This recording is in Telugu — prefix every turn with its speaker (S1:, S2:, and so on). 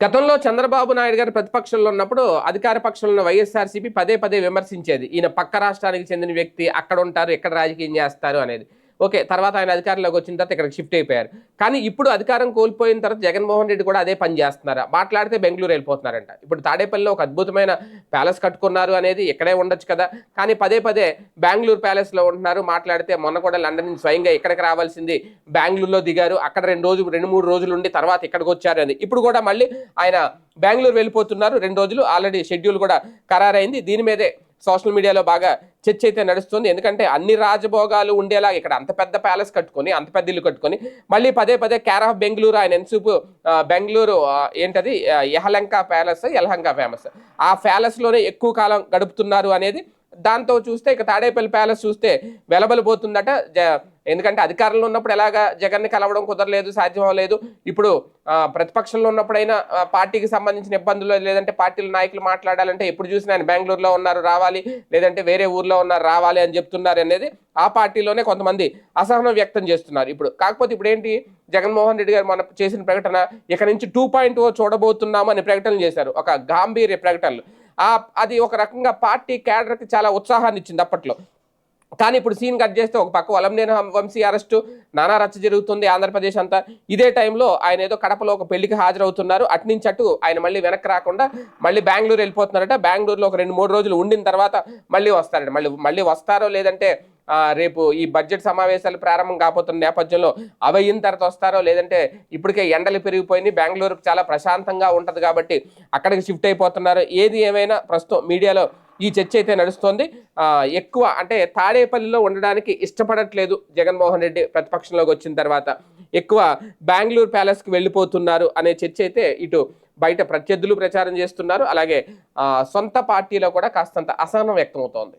S1: గతంలో చంద్రబాబు నాయుడు గారు ప్రతిపక్షంలో ఉన్నప్పుడు అధికార పక్షంలో ఉన్న వైఎస్ఆర్సీపీ పదే పదే విమర్శించేది. ఈయన పక్క రాష్ట్రానికి చెందిన వ్యక్తి అక్కడ ఉంటారు ఎక్కడ రాజకీయం చేస్తారు అనేది. ఓకే తర్వాత ఆయన అధికారంలోకి వచ్చిన తర్వాత ఇక్కడికి షిఫ్ట్ అయిపోయారు. కానీ ఇప్పుడు అధికారం కోల్పోయిన తర్వాత జగన్మోహన్ రెడ్డి కూడా అదే పని చేస్తున్నారు? మాట్లాడితే బెంగళూరు వెళ్ళిపోతున్నారంట. ఇప్పుడు తాడేపల్లిలో ఒక అద్భుతమైన ప్యాలెస్ కట్టుకున్నారు అనేది ఇక్కడే ఉండొచ్చు కదా. కానీ పదే పదే బెంగళూరు ప్యాలెస్లో ఉంటున్నారు. మాట్లాడితే మొన్న కూడా లండన్ నుంచి స్వయంగా ఇక్కడికి రావాల్సింది బెంగళూరులో దిగారు. అక్కడ రెండు రోజులు రెండు మూడు రోజులు ఉండి తర్వాత ఇక్కడికి వచ్చారు అని. ఇప్పుడు కూడా మళ్ళీ ఆయన బెంగళూరు వెళ్ళిపోతున్నారు. రెండు రోజులు ఆల్రెడీ షెడ్యూల్ కూడా ఖరారైంది. దీని మీదే సోషల్ మీడియాలో బాగా చర్చ అయితే నడుస్తుంది. ఎందుకంటే అన్ని రాజభోగాలు ఉండేలా ఇక్కడ అంత పెద్ద ప్యాలెస్ కట్టుకొని అంత పెద్ద ఇల్లు కట్టుకొని మళ్ళీ పదే పదే కేర్ ఆఫ్ బెంగళూరు ఆయన ఎన్సూపు బెంగళూరు ఏంటది? యహలంక ప్యాలెస్ యలహంక ఫేమస్ ఆ ప్యాలెస్లోనే ఎక్కువ కాలం గడుపుతున్నారు అనేది దాంతో చూస్తే ఇక తాడేపల్లి ప్యాలెస్ చూస్తే వెలబలిపోతుందట. జ ఎందుకంటే అధికారంలో ఉన్నప్పుడు ఎలాగా జగన్ని కలవడం కుదరలేదు సాధ్యం అవ్వలేదు ఇప్పుడు ప్రతిపక్షంలో ఉన్నప్పుడైనా పార్టీకి సంబంధించిన ఇబ్బందులు లేదంటే పార్టీల నాయకులు మాట్లాడాలంటే ఎప్పుడు చూసినా ఆయన బెంగళూరులో ఉన్నారు రావాలి లేదంటే వేరే ఊర్లో ఉన్నారు రావాలి అని చెప్తున్నారు అనేది ఆ పార్టీలోనే కొంతమంది అసహనం వ్యక్తం చేస్తున్నారు. ఇప్పుడు కాకపోతే ఇప్పుడు ఏంటి జగన్మోహన్ రెడ్డి గారు మన చేసిన ప్రకటన ఇక నుంచి టూ పాయింట్ ఓ చూడబోతున్నాము అని ప్రకటనలు చేశారు. ఒక గాంభీర్య ప్రకటనలు. ఆ అది ఒక రకంగా పార్టీ క్యాడర్కి చాలా ఉత్సాహాన్ని ఇచ్చింది అప్పట్లో. కానీ ఇప్పుడు సీన్ కట్ చేస్తే ఒక పక్క వలంనేని వంశీ అరెస్టు నానా రచ్చ జరుగుతుంది ఆంధ్రప్రదేశ్ అంతా. ఇదే టైంలో ఆయన ఏదో కడపలో ఒక పెళ్ళికి హాజరవుతున్నారు. అట్నుంచి అటు ఆయన మళ్ళీ వెనక్కి రాకుండా మళ్ళీ బెంగళూరు వెళ్ళిపోతున్నారట. బెంగళూరులో ఒక రెండు మూడు రోజులు ఉండిన తర్వాత మళ్ళీ వస్తారట. మళ్ళీ మళ్ళీ వస్తారో లేదంటే రేపు ఈ బడ్జెట్ సమావేశాలు ప్రారంభం కాబోతున్న నేపథ్యంలో అవి తర్వాత వస్తారో లేదంటే ఇప్పటికే ఎండలు పెరిగిపోయినాయి బెంగళూరుకు చాలా ప్రశాంతంగా ఉంటుంది కాబట్టి అక్కడికి షిఫ్ట్ అయిపోతున్నారు. ఏది ఏమైనా ప్రస్తుతం మీడియాలో ఈ చర్చ అయితే నడుస్తోంది. ఎక్కువ అంటే తాడేపల్లిలో ఉండడానికి ఇష్టపడట్లేదు జగన్మోహన్ రెడ్డి ప్రతిపక్షంలోకి వచ్చిన తర్వాత. ఎక్కువ బెంగళూరు ప్యాలెస్కి వెళ్ళిపోతున్నారు అనే చర్చ అయితే ఇటు బయట ప్రత్యర్థులు ప్రచారం చేస్తున్నారు. అలాగే సొంత పార్టీలో కూడా కాస్తంత అసహనం వ్యక్తమవుతోంది.